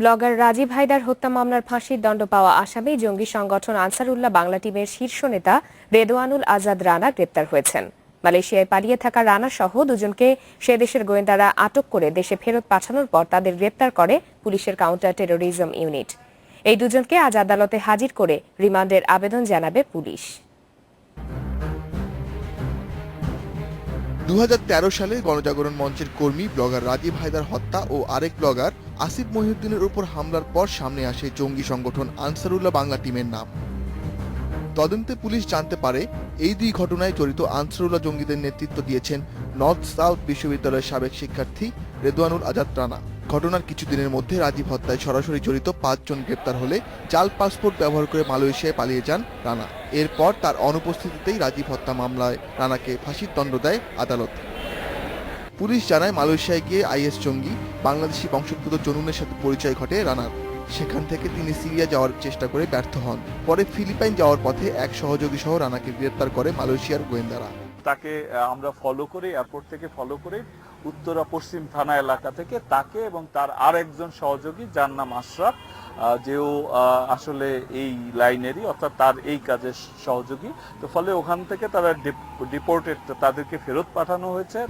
Blogger Rajib Haider হত্যা মামলার ফাঁসির দণ্ড পাওয়া আসামি জঙ্গি সংগঠন আনসারুল্লাহ বাংলা টিমের শীর্ষ নেতা রেদোয়ানুল আজাদ রানা গ্রেপ্তার হয়েছেন। মালয়েশিয়ায় পালিয়ে থাকা রানা সহ দুজনকে সে দেশের গোয়েন্দারা আটক করে দেশে ফেরত পাঠানোর পর তাদের গ্রেপ্তার করে পুলিশের কাউন্টার টেরোরিজম ইউনিট। এই দুজনকে আজ আদালতে হাজির করে রিমান্ডের আবেদন জানাবে পুলিশ। দুই হাজার তেরো সালে গণজাগরণ মঞ্চের কর্মী ব্লগার রাজীব হায়দার হত্যা ও আরেক ব্লগার আসিফ মহিউদ্দিনের উপর হামলার পর সামনে আসে জঙ্গি সংগঠন আনসারুল্লাহ বাংলা টিমের নাম। তদন্তে পুলিশ জানতে পারে, এই দুই ঘটনায় জড়িত আনসারুল্লাহ জঙ্গিদের নেতৃত্ব দিয়েছেন নর্থ সাউথ বিশ্ববিদ্যালয়ের সাবেক শিক্ষার্থী রেদওয়ানুল আজাদ রানা। ঘটনার কিছুদিনের মধ্যে রাজীব হত্যায় সরাসরি জড়িত পাঁচজন গ্রেপ্তার হলে জাল পাসপোর্ট ব্যবহার করে মালয়েশিয়ায় পালিয়ে যান রানা। এরপর তার অনুপস্থিতিতেই রাজীব হত্যা মামলায় রানাকে ফাঁসির দণ্ড দেয় আদালত। পুলিশ জানায় মালয়েশিয়ায় গিয়ে আইএস জঙ্গি বাংলাদেশি বংশোদ্ভূত জনুনের সাথে পরিচয় ঘটে রানার। সেখান থেকে তিনি সিরিয়া যাওয়ার চেষ্টা করে ব্যর্থ হন। পরে ফিলিপাইন যাওয়ার পথে এক সহযোগী সহ রানাকে গ্রেপ্তার করে মালয়েশিয়ার গোয়েন্দারা। তাকে আমরা ফলো করে এয়ারপোর্ট থেকে ফলো করে, উত্তরা পশ্চিম থানা এলাকা থেকে তাকে এবং তার আর একজন সহযোগী, যার নাম আশরাফ যেও আসলে এই লাইনেরই, অর্থাৎ তার এই কাজের সহযোগী। তো ফলে ওখান থেকে তারা ডিপোর্টেড তাদেরকে ফেরত পাঠানো হয়েছে।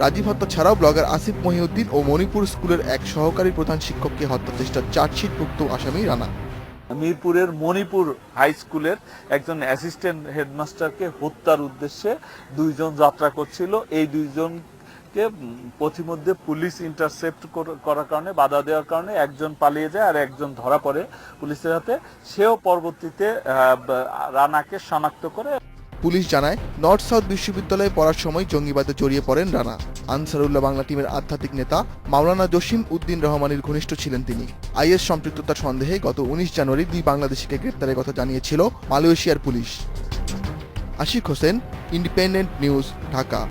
রাজীব হত্যা ছাড়াও ব্লগার আসিফ মহিউদ্দিন ও মণিপুর স্কুলের এক সহকারী প্রধান শিক্ষককে হত্যা চেষ্টার চার্জশিটভুক্ত আসামি রানা। মিরপুরের মণিপুর হাই স্কুলের একজন অ্যাসিস্ট্যান্ট হেডমাস্টারকে হত্যার উদ্দেশ্যে দুইজন যাত্রা করছিল। এই দুইজনকে উম, পথিমধ্যে পুলিশ ইন্টারসেপ্ট করার কারণে বাধা দেওয়ার কারণে একজন পালিয়ে যায় আর একজন ধরা পড়ে পুলিশের হাতে। সেও পরবর্তীতে রানাকে শনাক্ত করে পুলিশ জানায়, নর্থ সাউথ বিশ্ববিদ্যালয়ে পড়ার সময় জঙ্গিবাদে জড়িয়ে পড়েন রানা। আনসারুল্লাহ বাংলা টিমের আধ্যাত্মিক নেতা মাওলানা জসিম উদ্দিন রহমানের ঘনিষ্ঠ ছিলেন তিনি। আইএস সম্পৃক্ততার সন্দেহে গত উনিশ জানুয়ারি দুই বাংলাদেশিকে গ্রেপ্তারের কথা জানিয়েছিল মালয়েশিয়ার police. Ashik Hossain, independent news, Dhaka.